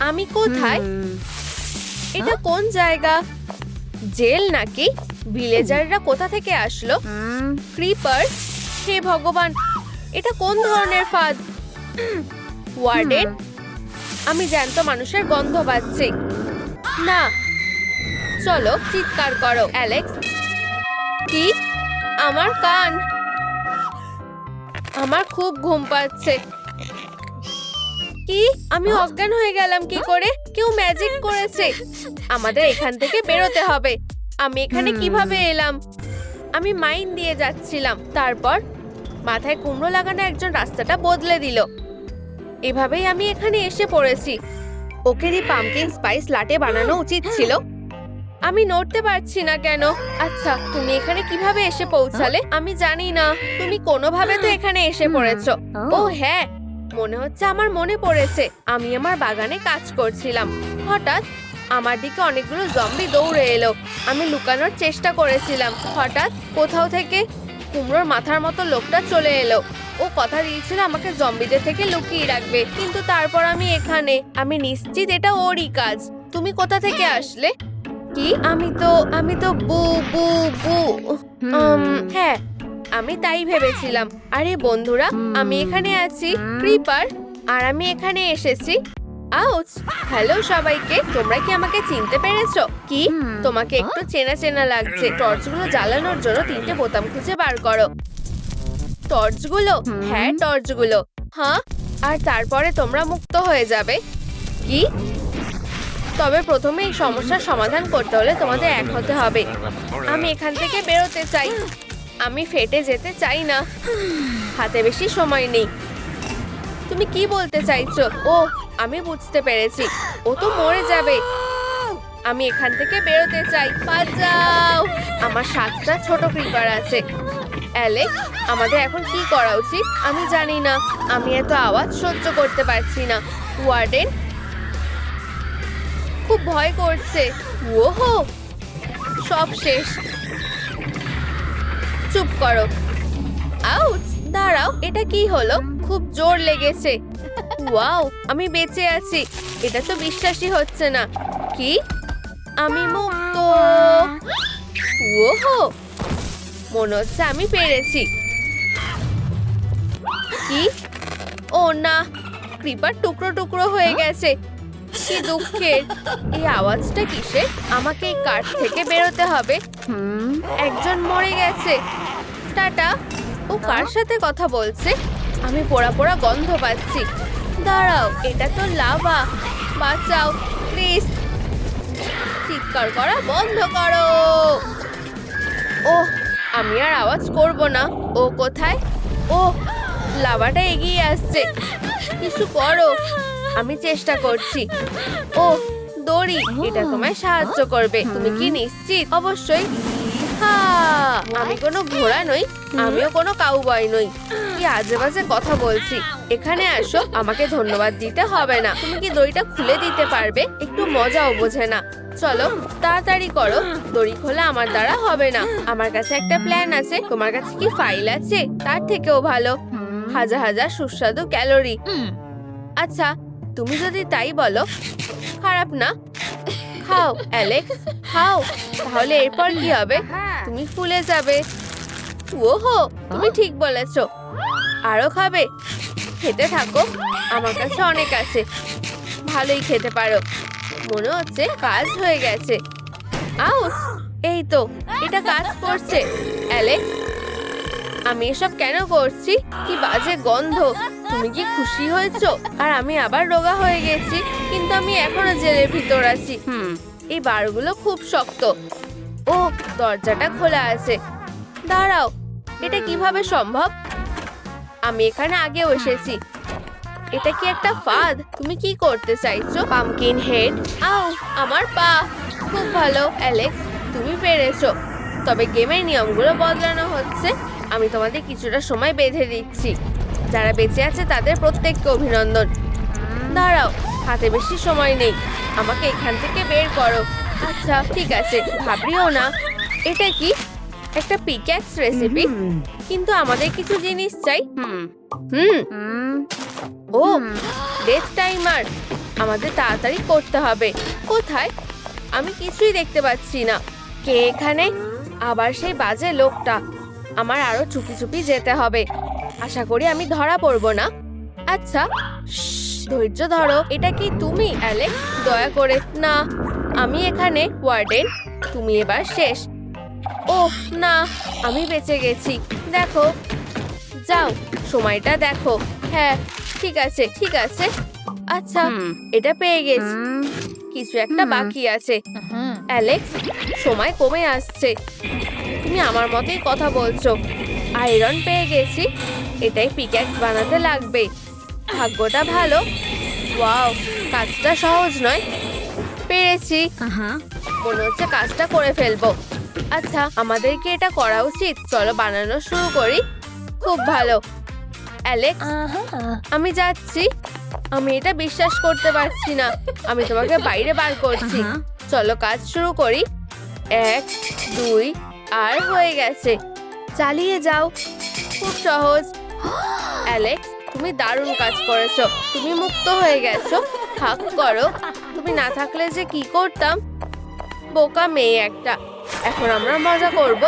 আমি কোথায়? এটা কোন জায়গা? জেল নাকি? ভিলেজাররা কোথা থেকে আসলো? ক্রিপার? হে ভগবান এটা কোন ধরনের ফাঁদ? ওয়ার্ডেন? আমি জ্যান্ত মানুষের গন্ধ পাচ্ছি। না। চলো চিৎকার করো অ্যালেক্স। কি? আমার কান। আমার খুব ঘুম পাচ্ছে। কি? আমি অজ্ঞান হয়ে গেলাম কি করে? কেউ ম্যাজিক করেছে। আমাদের এখান থেকে বেরোতে হবে। আমি এখানে কীভাবে এলাম? আমি মাইন দিয়ে যাচ্ছিলাম। তারপর মাথায় কুমড়ো লাগানো একজন রাস্তাটা বদলে দিল। এভাবেই আমি এখানে এসে পড়েছি। ওকে দি পামকিন স্পাইস লাটে বানানো উচিত ছিল। আমি নড়তে পারছি না কেন? আচ্ছা তুমি এখানে কীভাবে এসে পৌঁছালে? আমি জানি না। তুমি কোনোভাবে তো এখানে এসে পড়েছো। ও হ্যাঁ মনে হচ্ছে আমার মনে পড়েছে। আমি আমার বাগানে কাজ করছিলাম। হঠাৎ আমার দিকে অনেকগুলো জম্বি দৌড়ে এলো। আমি লুকানোর চেষ্টা করেছিলাম। হঠাৎ কোথাও থেকে কুমড়োর মাথার মতো লোকটা চলে এলো। ও কথা দিয়েছিল আমাকে জম্বিদের থেকে লুকিয়ে রাখবে। কিন্তু তারপর আমি এখানে। আমি নিশ্চিত এটা ওরই কাজ। তুমি কোথা থেকে আসলে? কি? আমি তো আমি তো বু বু বু হ্যাঁ। আমি তাই ভেবেছিলাম। আরে বন্ধুরা আমি এখানে আছি ক্রিপার আর আমি এখানে এসেছি। আউচ হ্যালো সবাইকে তোমরা কি আমাকে চিনতে পেরেছ? কি? তোমাকে একটু চেনা চেনা লাগছে। টর্চগুলো জ্বালানোর জন্য তিনটে বোতাম খুঁজে বার করো। টর্চগুলো? হ্যাঁ টর্চগুলো। হ্যাঁ আর তারপরে তোমরা মুক্ত হয়ে যাবে। কি? তবে প্রথমে এই সমস্যার সমাধান করতে হলে তোমাদের এক হতে হবে। আমি এখান থেকে বেরোতে চাই। আমি ফেটে যেতে চাই না। হাতে বেশি সময় নেই। তুমি কি বলতে চাইছো? ও, আমি বুঝতে পেরেছি। ও তো মরে যাবে। আমি এখান থেকে বেরোতে চাই। বাঁচাও! আমার সাতটা ছোট ক্রিপার আছে। অ্যালেক্স, আমাদের এখন কি করা উচিত? আমি জানি না। আমি এত আওয়াজ সহ্য করতে পারছি না। ওয়ার্ডেন খুব ভয় করছে। ওহো! সব শেষ। চুপ করো। আউচ, দাঁড়াও, এটা কি হলো? খুব জোর লেগেছে। ওয়াও, আমি বেঁচে আছি। এটা তো বিশ্বাসই হচ্ছে না। কি? আমি মুক্ত। ওহো, মনে হচ্ছে আমি পেরেছি। কি? ও না, ক্রিপার টুকরো টুকরো হয়ে গেছে। কি দুঃখের। এই আওয়াজটা কিসে আমাকে এই কাঠ থেকে বেরোতে হবে। একজন মরে গেছে। টাটা, ও কার সাথে কথা বলছে? আমি পোড়া পোড়া গন্ধ পাচ্ছি। দাঁড়াও, এটা তো লাভা। বাঁচাও, প্লিজ। চিৎকার করা বন্ধ করো। ও আমি আর আওয়াজ করব না। ও কোথায়? ও লাভাটা এগিয়ে আসছে। কিছু করো। আমি চেষ্টা করছি। ও দড়ি, এটা তোমায় সাহায্য করবে। তুমি কি নিশ্চিত? অবশ্যই। আমি কোনো ঘোড়া নই আমিও কোনো কাউবয় নই। কি আজে বাজে কথা বলছি? এখানে আসো আমাকে ধন্যবাদ দিতে হবে না। তুমি কি দড়িটা খুলে দিতে পারবে? একটু মজাও বোঝে না। চলো তাড়াতাড়ি করো। দড়ি খোলা আমার দ্বারা হবে না। আমার কাছে একটা প্ল্যান আছে। তোমার কাছে কি ফাইল আছে? তার থেকেও ভালো। হাজার হাজার সুস্বাদু ক্যালোরি আচ্ছা তুমি যদি তাই বলো খারাপ না। খাও অ্যালেক্স খাও। তাহলে এরপর কি হবে? তুমি ফুলে যাবে। ওহো তুমি ঠিক বলেছ। আরও খাবে। খেতে থাকো আমার কাছে অনেক আছে। ভালোই খেতে পারো। মনে হচ্ছে কাজ হয়ে গেছে। আউস এই তো এটা কাজ করছে। অ্যালেক্স আমি এসব কেন করছি? কি বাজে গন্ধ। তুমি কি খুশি হয়েছো? আর আমি আবার রোগা হয়ে গেছি, কিন্তু আমি এখনও জেলের ভিতর আছি। হুম, এই বারগুলো খুব শক্ত। ও, দরজাটা খোলা আছে। দাঁড়াও, এটা কীভাবে সম্ভব? আমি এখানে আগেও এসেছি। এটা কি একটা ফাঁদ? তুমি কি করতে চাইছো? পামকিন হেড আও, আমার পা। খুব ভালো অ্যালেক্স তুমি পেরেছ। তবে গেমের নিয়মগুলো বদলানো হচ্ছে। আমি তোমাদের কিছুটা সময় বেঁধে দিচ্ছি। যারা বেঁচে আছে তাদের প্রত্যেককে অভিনন্দন। দাঁড়াও, হাতে বেশি সময় নেই। আমাকে এখান থেকে বের করো। আচ্ছা ঠিক আছে, ভাবরিও না। এটা কি? একটা পিক্যাক্স রেসিপি কিন্তু আমাদের কিছু জিনিস চাই। হুম। ও ডেথ টাইমার আমাদের তাড়াতাড়ি করতে হবে। কোথায়? আমি কিছুই দেখতে পাচ্ছি না। কে এখানে? আবার সেই বাজে লোকটা। আমার আরও চুপি চুপি যেতে হবে। আশা করি আমি ধরা পড়ব না। আচ্ছা ধৈর্য ধরো এটা কি তুমি অ্যালেক্স? দয়া করে না আমি এখানে ওয়ার্ডেন তুমি এবার শেষ। ও না আমি বেঁচে গেছি। দেখো যাও সময়টা দেখো। হ্যাঁ ঠিক আছে ঠিক আছে। আচ্ছা এটা পেয়ে গেছি। কিছু একটা বাকি আছে। অ্যালেক্স সময় কমে আসছে। তুমি আমার মতোই কথা বলছো। আয়রন পেয়ে গেছি। এটাই পিক্যাক্স বানাতে লাগবে। ভাগ্যটা ভালো। ওয়াও কাজটা সহজ নয়। পেরেছি। মনে হচ্ছে কাজটা করে ফেলব। আচ্ছা আমাদের কি এটা করা উচিত? চলো বানানো শুরু করি। খুব ভালো। অ্যালেক্স আমি যাচ্ছি। আমি এটা বিশ্বাস করতে পারছি না। আমি তোমাকে বাইরে বার করছি। চলো কাজ শুরু করি। এক দুই আর হয়ে গেছে। চালিয়ে যাও। খুব সহজ। অ্যালেক্স, তুমি দারুণ কাজ করেছ। তুমি মুক্ত হয়ে গেছো। থাক করো। তুমি না থাকলে যে কি করতাম? বোকা মেয়ে একটা। এখন আমরা মজা করব।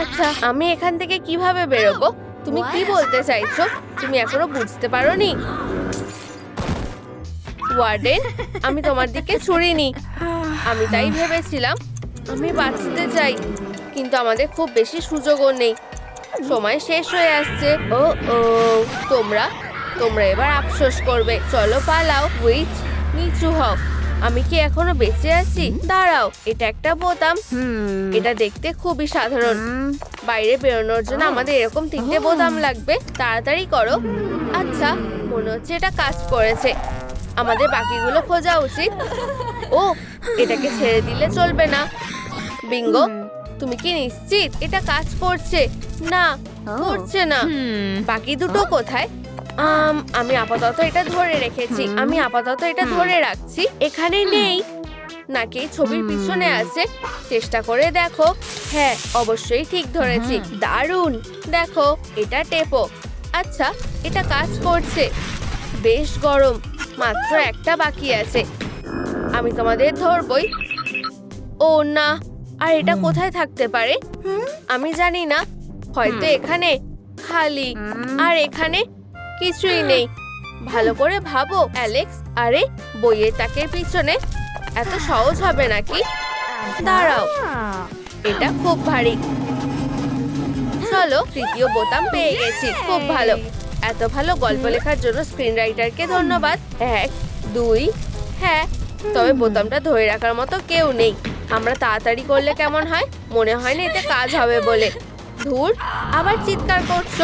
আচ্ছা আমি এখান থেকে কীভাবে বেরোবো? তুমি কি বলতে চাইছো? তুমি এখনও বুঝতে পারোনি? ওয়ার্ডেন, আমি তোমার দিকে ছুড়িনি আমি তাই ভেবেছিলাম, আমি বাঁচতে চাই। কিন্তু আমাদের খুব বেশি সুযোগও নেই। সময় শেষ হয়ে আসছে। ও ও তোমরা তোমরা এবার আফসোস করবে। চলো পালাও উইচ নিচু হও। আমি কি এখনও বেঁচে আছি? দাঁড়াও এটা একটা বোতাম। এটা দেখতে খুবই সাধারণ। বাইরে বেরোনোর জন্য আমাদের এরকম তিনটে বোতাম লাগবে। তাড়াতাড়ি করো। আচ্ছা মনে হচ্ছে এটা কাজ করেছে। আমাদের বাকিগুলো খোঁজা উচিত। ও এটাকে ছেড়ে দিলে চলবে না। বিঙ্গো তুমি কি নিশ্চিত? এটা কাজ করছে। না করছে না। বাকি দুটো কোথায়? আমি আপাতত এটা ধরে রেখেছি। আমি আপাতত এটা ধরে রাখছি। এখানে নেই। নাকি ছবির পিছনে আছে। চেষ্টা করে দেখো। হ্যাঁ অবশ্যই ঠিক ধরেছি। দারুণ। দেখো এটা টেপো। আচ্ছা এটা কাজ করছে। বেশ গরম। মাত্র একটা বাকি আছে। আমি তোমাদের ধরবই। ও না আর এটা কোথায় থাকতে পারে? আমি জানি না। হয়তো এখানে খালি। আর এখানে কিছুই নেই। ভালো করে ভাবো অ্যালেক্স। আরে বইয়ের তাকের পিছনে এত সহজ হবে নাকি? দাঁড়াও। এটা খুব ভারী। চলো তৃতীয় বোতাম পেয়ে গেছি। খুব ভালো। এত ভালো গল্প লেখার জন্য স্ক্রিন রাইটারকে ধন্যবাদ। এক দুই হ্যাঁ। তবে বোতামটা ধরে রাখার মতো কেউ নেই। আমরা তাড়াতাড়ি করলে কেমন হয়? মনে হয় না এতে কাজ হবে বলে। ধুর আবার চিৎকার করছ।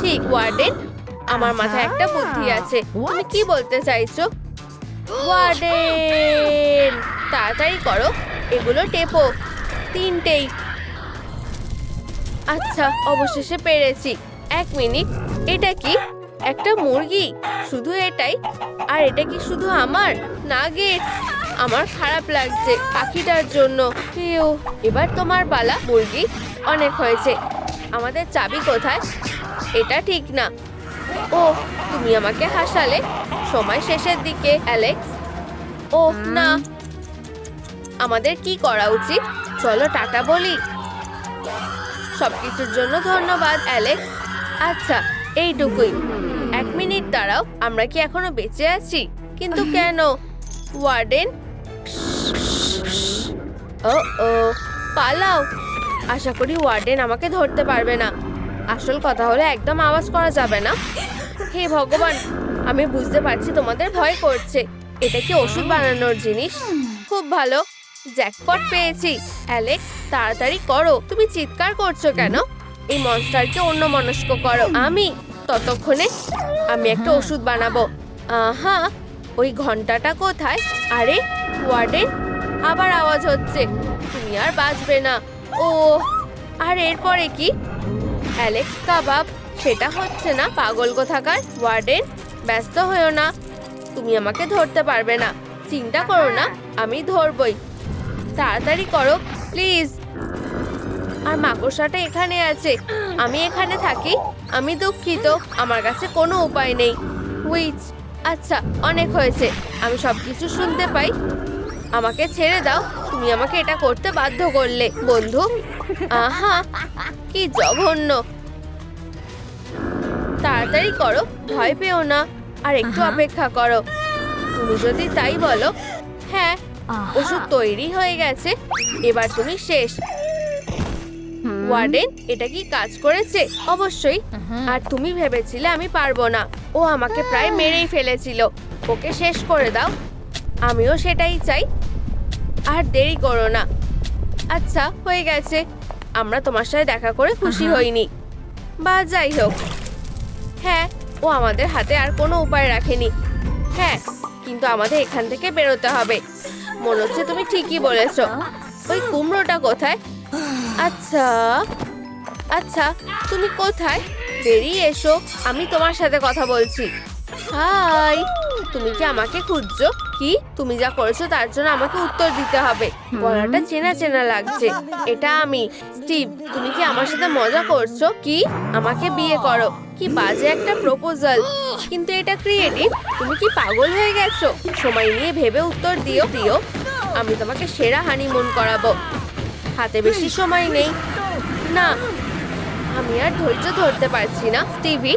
ঠিক ওয়ার্ডেন আমার মাথায় একটা বুদ্ধি আছে। তুমি কি বলতে চাইছো? ওয়ার্ডেন তাড়াতাড়ি করো। এগুলো টেপো। তিনটেই। আচ্ছা অবশেষে পেরেছি। এক মিনিট এটা কি? একটা মুরগি? শুধু এটাই? আর এটা কি শুধু আমার? না গে, আমার খারাপ লাগছে পাখিটার জন্য। এবার তোমার বালা মুরগি। অনেক হয়েছে। আমাদের চাবি কোথায়? এটা ঠিক না। ও, তুমি আমাকে হাসালে? সময় শেষের দিকে, অ্যালেক্স। ও, না। আমাদের কি করা উচিত? চলো টাটা বলি। সবকিছুর জন্য ধন্যবাদ, অ্যালেক্স। আচ্ছা এইটুকুই। এক মিনিট দাঁড়াও, আমরা কি এখনও বেঁচে আছি? কিন্তু কেন? ওয়ার্ডেন? ও ও পালাও। আশা করি ওয়ার্ডেন আমাকে ধরতে পারবে না। আসল কথা হলো, একদম আওয়াজ করা যাবে না। হে ভগবান, আমি বুঝতে পারছি তোমাদের ভয় করছে। এটা কি ওষুধ বানানোর জিনিস? খুব ভালো। জ্যাকপট পেয়েছি। অ্যালেক্স, তাড়াতাড়ি করো। তুমি চিৎকার করছ কেন? এই মনস্টারকে অন্য মনস্ক করো। আমি ততক্ষণে আমি একটা ওষুধ বানাবো। আহা ওই ঘন্টাটা কোথায়? আরে ওয়ার্ডেন আবার আওয়াজ হচ্ছে। তুমি আর বাঁচবে না। ও আর এরপরে কি? অ্যালেক্স কাবাব সেটা হচ্ছে না পাগল কোথাকার ওয়ার্ডেন ব্যস্ত হয়েও না। তুমি আমাকে ধরতে পারবে না। চিন্তা করো না আমি ধরবই। তাড়াতাড়ি করো প্লিজ। আর মাকড়সাটা এখানে আছে। আমি এখানে থাকি আমি দুঃখিত আমার কাছে কোনো উপায় নেই। উইচ আচ্ছা অনেক হয়েছে আমি সবকিছু শুনতে পাই। আমাকে ছেড়ে দাও তুমি আমাকে এটা করতে বাধ্য করলে বন্ধু। আহা কি জঘন্য। তাড়াতাড়ি করো ভয় পেও না আর একটু অপেক্ষা করো। তুমি যদি তাই বলো হ্যাঁ ওষুধ তৈরি হয়ে গেছে এবার তুমি শেষ। ওয়ার্ডেন এটা কি কাজ করেছে? অবশ্যই। আর তুমি ভেবেছিলে আমি পারব না। ও আমাকে প্রায় মেরেই ফেলেছিল। ওকে শেষ করে দাও। আমিও সেটাই চাই। আর দেরি করো না। আচ্ছা হয়ে গেছে। আমরা তোমার সাথে দেখা করে খুশি হইনি। বা যাই হোক। হ্যাঁ ও আমাদের হাতে আর কোনো উপায় রাখেনি। হ্যাঁ কিন্তু আমাদের এখান থেকে বেরোতে হবে। মনে হচ্ছে তুমি ঠিকই বলেছ। ওই কুমড়োটা কোথায়? আচ্ছা। আচ্ছা তুমি কোথায়? বেরিয়ে এসো আমি তোমার সাথে কথা বলছি। হাই তুমি কি আমাকে খুঁজছো? কি? তুমি যা করেছ তার জন্য আমাকে উত্তর দিতে হবে। গলাটা চেনা চেনা লাগছে। এটা আমি। স্টিভ তুমি কি আমার সাথে মজা করছ? কি? আমাকে বিয়ে করো। কি বাজে একটা প্রপোজাল। কিন্তু এটা ক্রিয়েটিভ। তুমি কি পাগল হয়ে গেছো? সময় নিয়ে ভেবে উত্তর দিও দিও। আমি তোমাকে সেরা হানিমুন করাবো। হাতে বেশি সময় নেই। না আমি আর ধৈর্য ধরতে পারছি না স্টিভি।